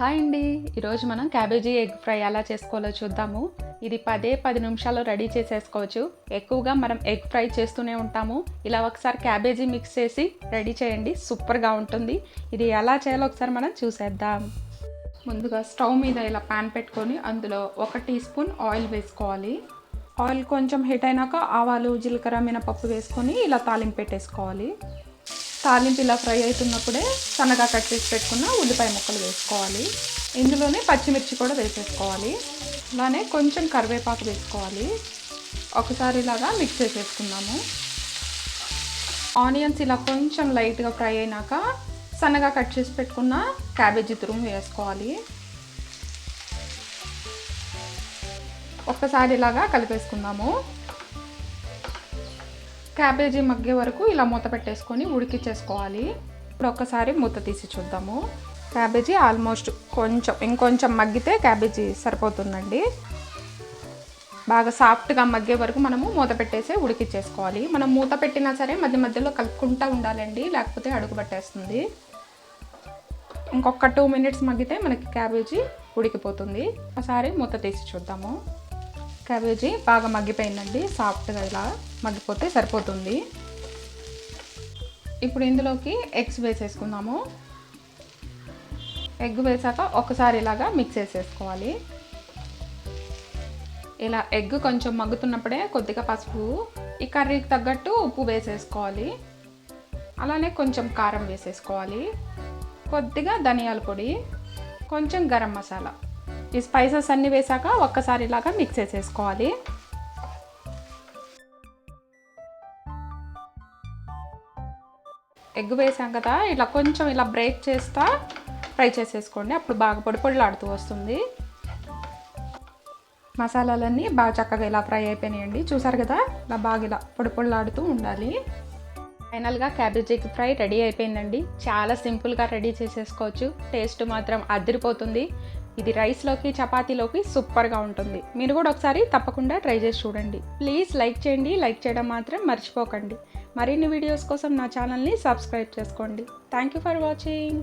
Hi అండి. ఈరోజు మనం క్యాబేజీ ఎగ్ ఫ్రై ఎలా చేసుకోవాలో చూద్దాము. ఇది పదే పది నిమిషాల్లో రెడీ చేసేసుకోవచ్చు. ఎక్కువగా మనం ఎగ్ ఫ్రై చేస్తూనే ఉంటాము. ఇలా ఒకసారి క్యాబేజీ మిక్స్ చేసి రెడీ చేయండి. సూపర్గా ఉంటుంది. ఇది ఎలా చేయాలో ఒకసారి మనం చూసేద్దాం. ముందుగా స్టవ్ మీద ఇలా పాన్ పెట్టుకొని అందులో ఒక టీ స్పూన్ ఆయిల్ వేసుకోవాలి. ఆయిల్ కొంచెం హీట్ అయినాక ఆవాలు జీలకర్ర మినపప్పు వేసుకొని ఇలా తాలింపు పెట్టేసుకోవాలి. తాలింపు ఇలా ఫ్రై అవుతున్నప్పుడే సన్నగా కట్ చేసి పెట్టుకున్న ఉల్లిపాయ ముక్కలు వేసుకోవాలి. ఇందులోనే పచ్చిమిర్చి కూడా వేసేసుకోవాలి. అలానే కొంచెం కరివేపాకు వేసుకోవాలి. ఒకసారి ఇలాగా మిక్స్ చేసేసుకుందాము. ఆనియన్స్ ఇలా కొంచెం లైట్గా ఫ్రై అయినాక సన్నగా కట్ చేసి పెట్టుకున్న క్యాబేజీ తురుము వేసుకోవాలి. ఒక్కసారి ఇలాగా కలిపేసుకుందాము. క్యాబేజీ మగ్గే వరకు ఇలా మూత పెట్టేసుకొని ఉడికిచ్చేసుకోవాలి. ఇప్పుడు ఒక్కసారి మూత తీసి చూద్దాము. క్యాబేజీ ఆల్మోస్ట్ కొంచెం ఇంకొంచెం మగ్గితే క్యాబేజీ సరిపోతుందండి. బాగా సాఫ్ట్గా మగ్గే వరకు మనము మూత పెట్టేసి ఉడికిచ్చేసుకోవాలి. మనం మూత పెట్టినా సరే మధ్య మధ్యలో కలుపుకుంటూ ఉండాలండి లేకపోతే అడుగు పట్టేస్తుంది. ఇంకొక టూ మినిట్స్ మగ్గితే మనకి క్యాబేజీ ఉడికిపోతుంది. ఒకసారి మూత తీసి చూద్దాము. క్యాబేజీ బాగా మగ్గిపోయిందండి సాఫ్ట్గా ఇలా మగ్గిపోతే సరిపోతుంది. ఇప్పుడు ఇందులోకి ఎగ్స్ వేసేసుకుందాము. ఎగ్ వేసాక ఒకసారి ఇలాగా మిక్స్ చేసేసుకోవాలి. ఇలా ఎగ్ కొంచెం మగ్గుతున్నప్పుడే కొద్దిగా పసుపు ఈ కర్రీకి తగ్గట్టు ఉప్పు వేసేసుకోవాలి. అలానే కొంచెం కారం వేసేసుకోవాలి. కొద్దిగా ధనియాల పొడి కొంచెం గరం మసాలా. ఈ స్పైసెస్ అన్నీ వేసాక ఒక్కసారి ఇలాగా మిక్స్ చేసేసుకోవాలి. ఎగ్ వేసాం కదా ఇలా కొంచెం ఇలా బ్రేక్ చేస్తా ఫ్రై చేసేసుకోండి. అప్పుడు బాగా పొడి పొడిలాడుతూ వస్తుంది. మసాలాలన్నీ బాగా చక్కగా ఇలా ఫ్రై అయిపోయినాయండి. చూసారు కదా ఇలా బాగా ఇలా పొడి పొడిలాడుతూ ఉండాలి. ఫైనల్గా క్యాబేజీకి ఫ్రై రెడీ అయిపోయిందండి. చాలా సింపుల్గా రెడీ చేసేసుకోవచ్చు. టేస్ట్ మాత్రం అదిరిపోతుంది. ఇది రైస్లోకి చపాతీలోకి సూపర్గా ఉంటుంది. మీరు కూడా ఒకసారి తప్పకుండా ట్రై చేసి చూడండి. ప్లీజ్ లైక్ చేయండి. లైక్ చేయడం మాత్రం మర్చిపోకండి. మరిన్ని వీడియోస్ కోసం నా ఛానల్ని సబ్స్క్రైబ్ చేసుకోండి. Thank you for watching.